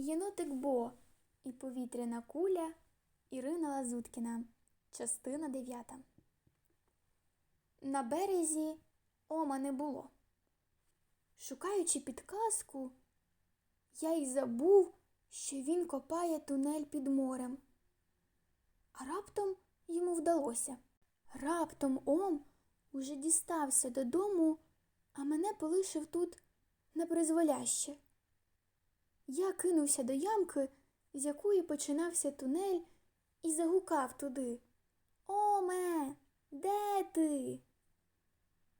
Єнотик Бо і повітряна куля Ірина Лазуткіна. Частина 9. На березі Ома не було. Шукаючи підказку, я й забув, що він копає тунель під морем. А раптом йому вдалося. Раптом Ом уже дістався додому, а мене полишив тут на призволяще. Я кинувся до ямки, з якої починався тунель, і загукав туди. Оме, де ти?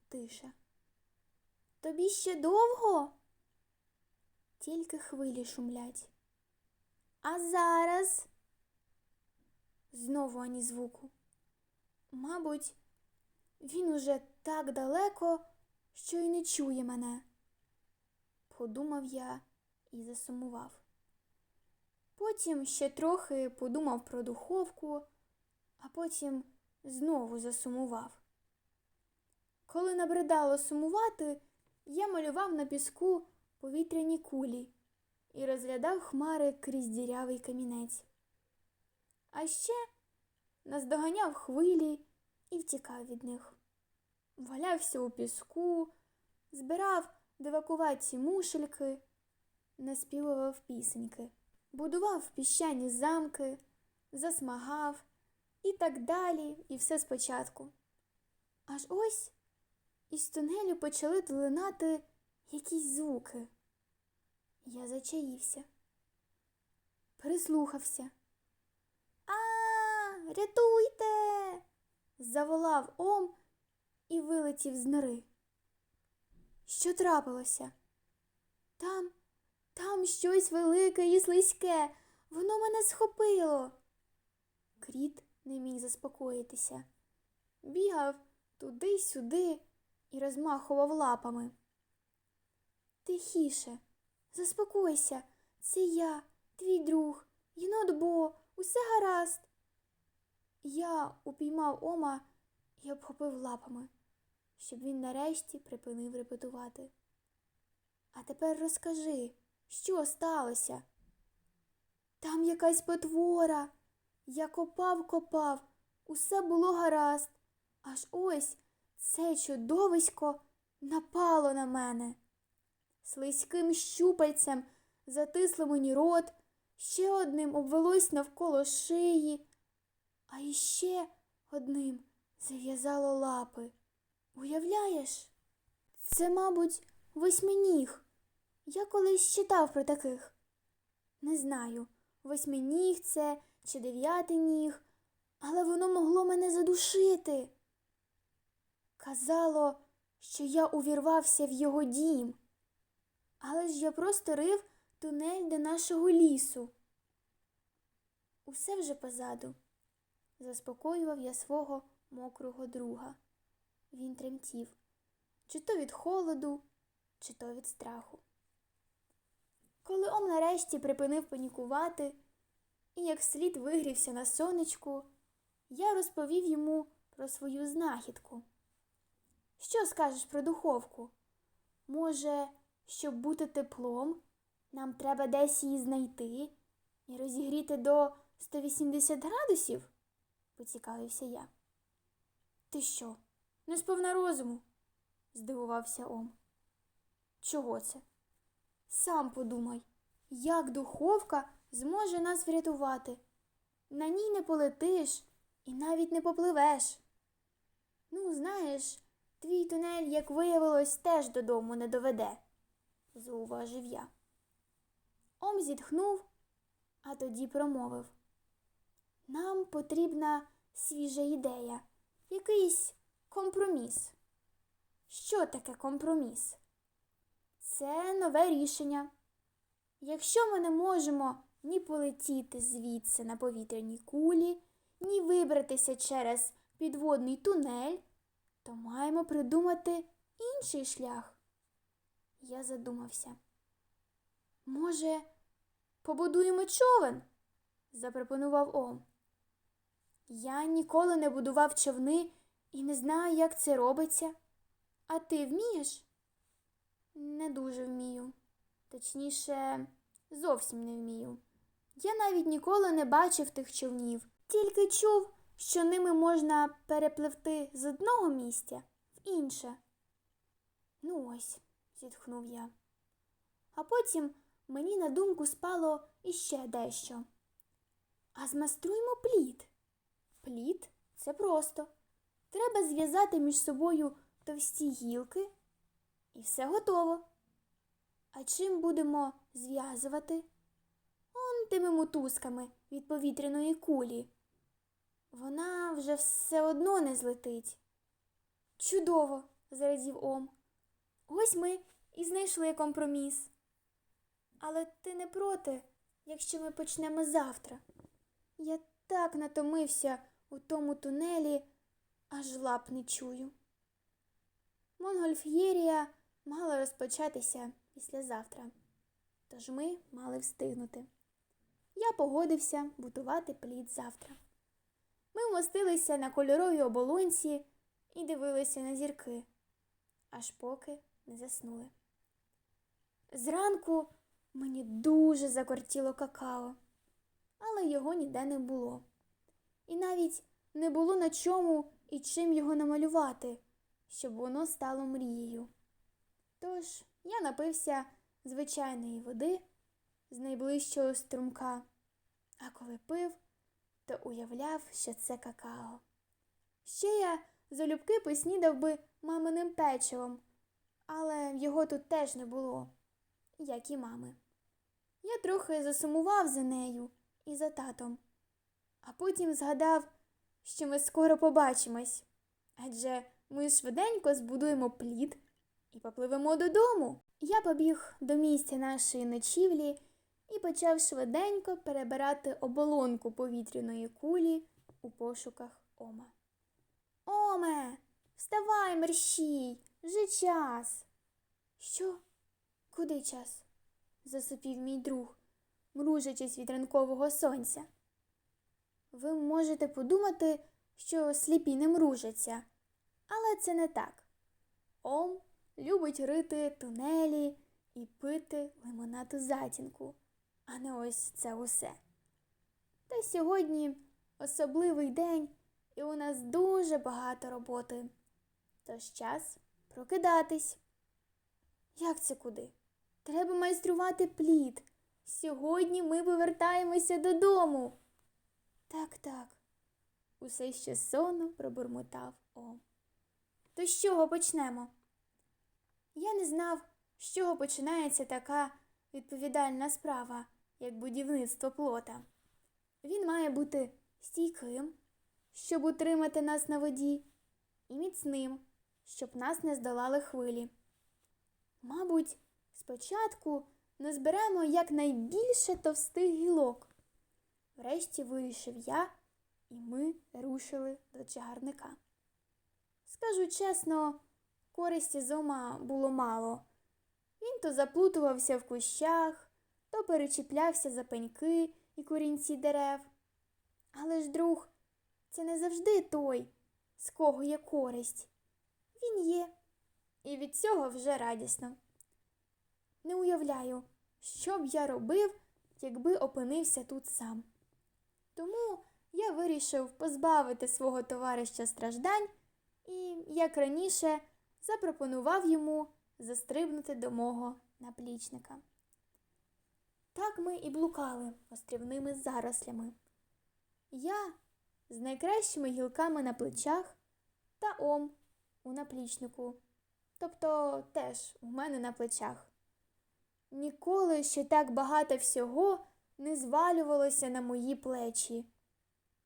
Тиша. Тобі ще довго? Тільки хвилі шумлять. А зараз знову ані звуку. Мабуть, він уже так далеко, що й не чує мене. Подумав я і засумував. Потім ще трохи подумав про духовку, а потім знову засумував. Коли набридало сумувати, я малював на піску повітряні кулі і розглядав хмари крізь дірявий камінець. А ще наздоганяв хвилі і втікав від них. Валявся у піску, збирав дивакуваті мушельки, наспівував пісеньки, будував піщані замки, засмагав і так далі, і все спочатку. Аж ось із тунелю почали долинати якісь звуки. Я зачаївся, прислухався. А, рятуйте! заволав Ом і вилетів з нори. Що трапилося? Там, там щось велике і слизьке. Воно мене схопило. Кріт не міг заспокоїтися. Бігав туди-сюди і розмахував лапами. Тихіше, заспокойся, це я, твій друг, єнот Бо, усе гаразд. Я упіймав Ома і обхопив лапами, щоб він нарешті припинив репетувати. А тепер розкажи, що сталося? Там якась потвора. Я копав, копав, усе було гаразд. Аж ось це чудовисько напало на мене. Слизьким щупальцем затисло мені рот, ще одним обвелось навколо шиї, а іще одним зав'язало лапи. Уявляєш? Це, мабуть, восьминіг. Я колись читав про таких. Не знаю, восьминіг це чи дев'ятий ніг, але воно могло мене задушити. Казало, що я увірвався в його дім, але ж я просто рив тунель до нашого лісу. Усе вже позаду, заспокоював я свого мокрого друга. Він тремтів, чи то від холоду, чи то від страху. Коли Ом нарешті припинив панікувати і як слід вигрівся на сонечку, я розповів йому про свою знахідку. Що скажеш про духовку? Може, щоб бути теплом, нам треба десь її знайти і розігріти до 180 градусів? поцікавився я. Ти що, не сповна розуму? здивувався Ом. Чого це? Сам подумай, як духовка зможе нас врятувати. На ній не полетиш і навіть не попливеш. Ну, знаєш, твій тунель, як виявилось, теж додому не доведе, зауважив я. Ом зітхнув, а тоді промовив. Нам потрібна свіжа ідея, якийсь компроміс. Що таке компроміс? Це нове рішення. Якщо ми не можемо ні полетіти звідси на повітряній кулі, ні вибратися через підводний тунель, то маємо придумати інший шлях. Я задумався. Може, побудуємо човен? запропонував Ом. Я ніколи не будував човни і не знаю, як це робиться. А ти вмієш? Не дуже вмію. Точніше, зовсім не вмію. Я навіть ніколи не бачив тих човнів, тільки чув, що ними можна перепливти з одного місця в інше. Ну ось, зітхнув я. А потім мені на думку спало іще дещо. А змаструймо плід. Плід це просто. Треба зв'язати між собою товсті гілки, і все готово. А чим будемо зв'язувати? Он тими мотузками від повітряної кулі. Вона вже все одно не злетить. Чудово, зрадів Ом. Ось ми і знайшли компроміс. Але ти не проти, якщо ми почнемо завтра. Я так натомився у тому тунелі, аж лап не чую. Монгольф'єрія мала розпочатися післязавтра, тож ми мали встигнути. Я погодився будувати плід завтра. Ми вмостилися на кольоровій оболонці і дивилися на зірки, аж поки не заснули. Зранку мені дуже закортіло какао, але його ніде не було. І навіть не було на чому і чим його намалювати, щоб воно стало мрією. Тож я напився звичайної води з найближчого струмка, а коли пив, то уявляв, що це какао. Ще я залюбки поснідав би маминим печивом, але його тут теж не було, як і мами. Я трохи засумував за нею і за татом, а потім згадав, що ми скоро побачимось, адже ми швиденько збудуємо плід і попливемо додому. Я побіг до місця нашої ночівлі і почав швиденько перебирати оболонку повітряної кулі у пошуках Ома. Оме, вставай, мерщій, вже час. Що? Куди час? засупів мій друг, мружачись від ранкового сонця. Ви можете подумати, що сліпі не мружаться, але це не так. Ом любить рити тунелі і пити лимонад у затінку, а не ось це усе. Та сьогодні особливий день, і у нас дуже багато роботи. Тож час прокидатись. Як це куди? Треба майструвати плід. Сьогодні ми повертаємося додому. Так, так, усе ще сонно пробурмотав Ом. То з чого почнемо? Я не знав, з чого починається така відповідальна справа, як будівництво плота. Він має бути стійким, щоб утримати нас на воді, і міцним, щоб нас не здолали хвилі. Мабуть, спочатку назберемо якнайбільше товстих гілок. Врешті вирішив я, і ми рушили до чагарника. Скажу чесно, користі зома було мало. Він то заплутувався в кущах, то перечіплявся за пеньки і корінці дерев. Але ж друг, це не завжди той, з кого є користь. Він є, і від цього вже радісно. Не уявляю, що б я робив, якби опинився тут сам. Тому я вирішив позбавити свого товариша страждань і, як раніше, запропонував йому застрибнути до мого наплічника. Так ми і блукали острівними зарослями. Я з найкращими гілками на плечах та ом у наплічнику, тобто теж у мене на плечах. Ніколи ще так багато всього не звалювалося на мої плечі.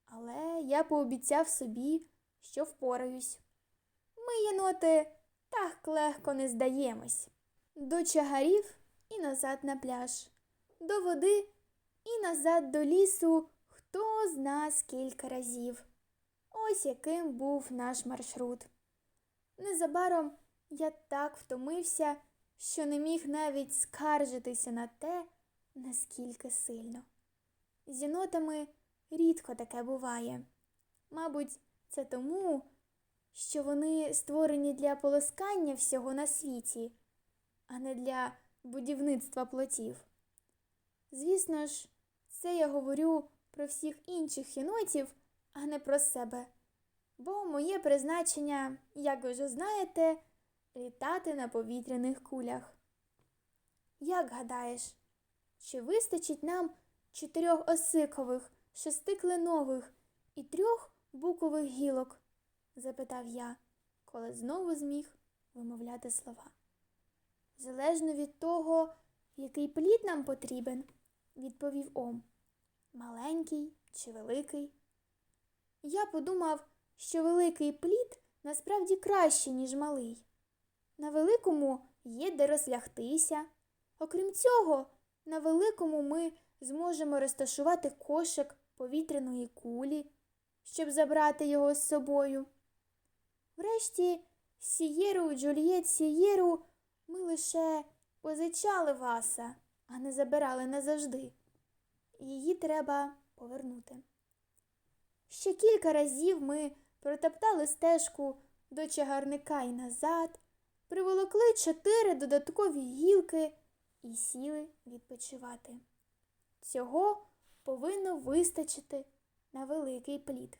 Але я пообіцяв собі, що впораюсь. Ми, єноти, так легко не здаємось. До чагарів і назад на пляж, до води і назад до лісу хто з нас кілька разів. Ось яким був наш маршрут. Незабаром я так втомився, що не міг навіть скаржитися на те, наскільки сильно. З єнотами рідко таке буває. Мабуть, це тому, що вони створені для полоскання всього на світі, а не для будівництва плотів. Звісно ж, це я говорю про всіх інших єнотів, а не про себе. Бо моє призначення, як ви вже знаєте, літати на повітряних кулях. Як гадаєш, чи вистачить нам чотирьох осикових, шести кленових і трьох букових гілок? Запитав я, коли знову зміг вимовляти слова. Залежно від того, який плід нам потрібен, відповів Ом. Маленький чи великий? Я подумав, що великий плід насправді краще, ніж малий. На великому є де розлягтися. Окрім цього, на великому ми зможемо розташувати кошик повітряної кулі, щоб забрати його з собою. Врешті, Сієру Джульєт Сієру ми лише позичали васа, а не забирали назавжди. Її треба повернути. Ще кілька разів ми протоптали стежку до чагарника і назад, приволокли чотири додаткові гілки і сіли відпочивати. Цього повинно вистачити на великий плід.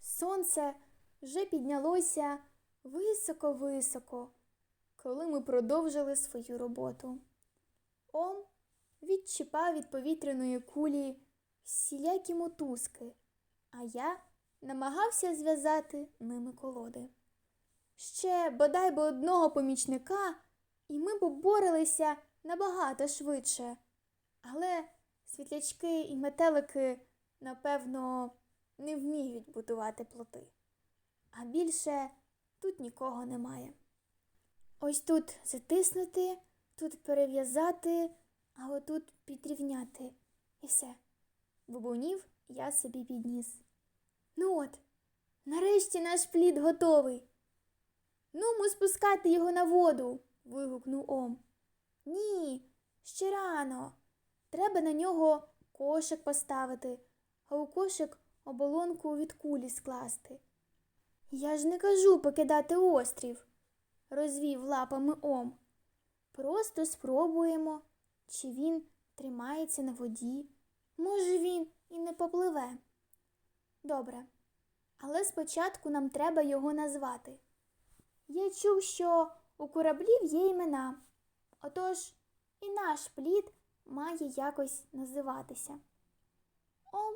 Сонце вже піднялося високо-високо, коли ми продовжили свою роботу. Ом відчіпав від повітряної кулі всілякі мотузки, а я намагався зв'язати ними колоди. Ще бодай би одного помічника, і ми б оборилися набагато швидше. Але світлячки і метелики, напевно, не вміють будувати плоти. А більше тут нікого немає. Ось тут затиснути, тут перев'язати, а отут підрівняти. І все. Бубонів я собі підніс. Ну от, нарешті наш плід готовий. Ну, ми спускати його на воду. вигукнув Ом. Ні, ще рано. Треба на нього кошик поставити, а у кошик оболонку від кулі скласти. Я ж не кажу покидати острів, розвів лапами Ом. Просто спробуємо, чи він тримається на воді. Може, він і не попливе. Добре, але спочатку нам треба його назвати. Я чув, що у кораблів є імена, отож і наш плід має якось називатися. Ом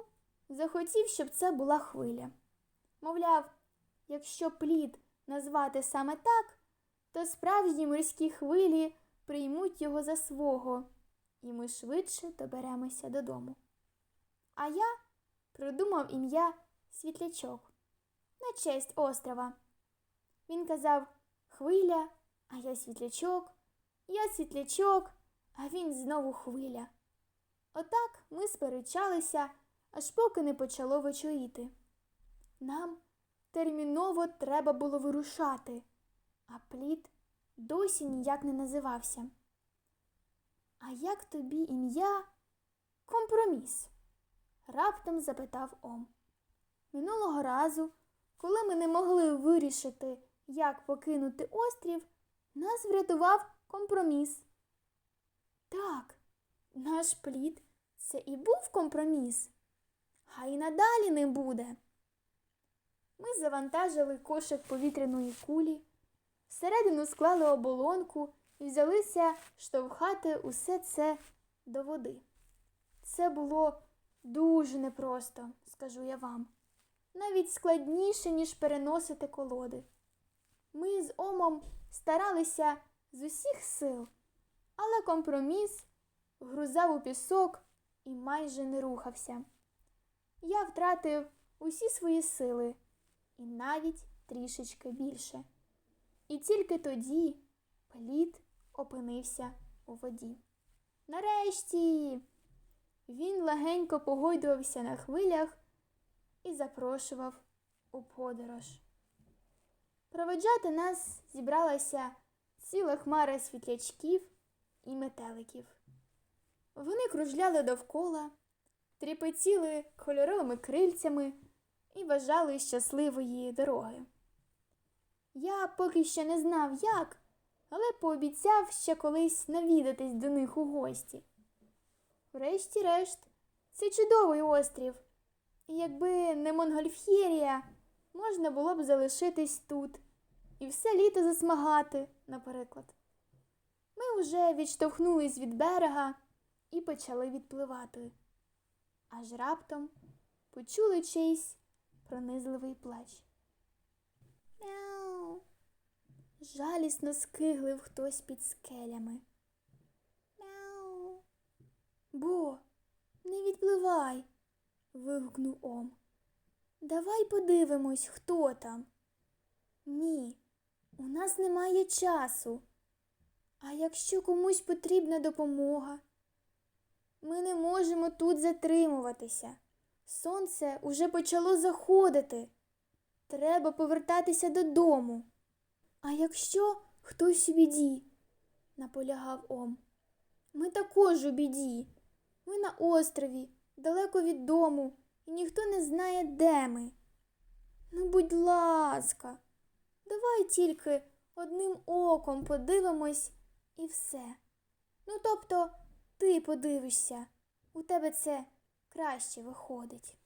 захотів, щоб це була хвиля. Мовляв, якщо плід назвати саме так, то справжні морські хвилі приймуть його за свого, і ми швидше доберемося додому. А я придумав ім'я Світлячок на честь острова. Він казав хвиля, а я світлячок, я світлячок, а він знову хвиля. Отак ми сперечалися, аж поки не почало вечоріти. Нам терміново треба було вирушати, а плід досі ніяк не називався. А як тобі ім'я компроміс? раптом запитав Ом. Минулого разу, коли ми не могли вирішити, як покинути острів, нас врятував компроміс. Так, наш плід це і був компроміс, хай надалі не буде. Ми завантажили кошик повітряної кулі, всередину склали оболонку і взялися штовхати усе це до води. Це було дуже непросто, скажу я вам, навіть складніше, ніж переносити колоди. Ми з Омом старалися з усіх сил, але компроміс грузав у пісок і майже не рухався. Я втратив усі свої сили і навіть трішечки більше. І тільки тоді плід опинився у воді. Нарешті він легенько погойдувався на хвилях і запрошував у подорож. Проведжати нас зібралася ціла хмара світлячків і метеликів. Вони кружляли довкола, тріпетіли кольоровими крильцями і бажали щасливої дороги. Я поки що не знав, як, але пообіцяв ще колись навідатись до них у гості. Врешті-решт, це чудовий острів. І якби не Монгольф'єрія, можна було б залишитись тут і все літо засмагати, наприклад. Ми вже відштовхнулись від берега і почали відпливати. Аж раптом почули чийсь пронизливий плач. Мяу. Жалісно скиглив хтось під скелями. Мяу. Бо, не відпливай. вигукнув Ом. Давай подивимось, хто там. Ні, у нас немає часу. А якщо комусь потрібна допомога? Ми не можемо тут затримуватися. Сонце уже почало заходити. Треба повертатися додому. А якщо хтось у біді, наполягав Ом. Ми також у біді. Ми на острові, далеко від дому, і ніхто не знає, де ми. Ну, будь ласка, давай тільки одним оком подивимось і все. Ну, тобто, ти подивишся, у тебе це краще виходить.